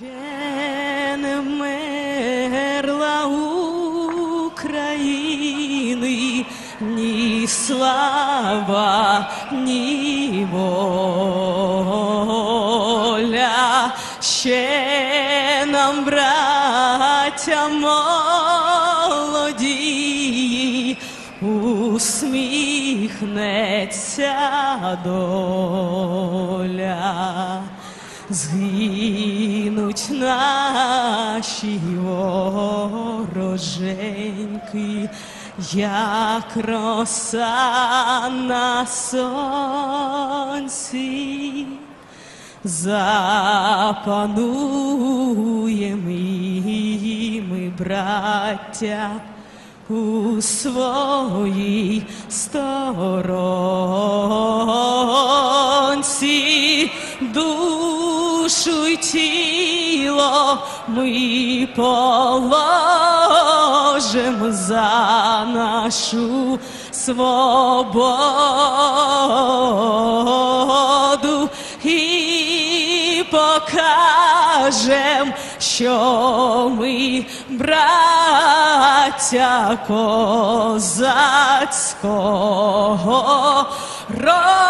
Ще не мерла України ні слава, ні воля. Ще нам, браття молоді, усміхнеться доля. Згинуть наші вороженьки, як роса на сонці. Запануєм і ми, браття, у своїй сторонці душу й тіло ми положим за нашу свободу і покажем, що ми браття козацького роду.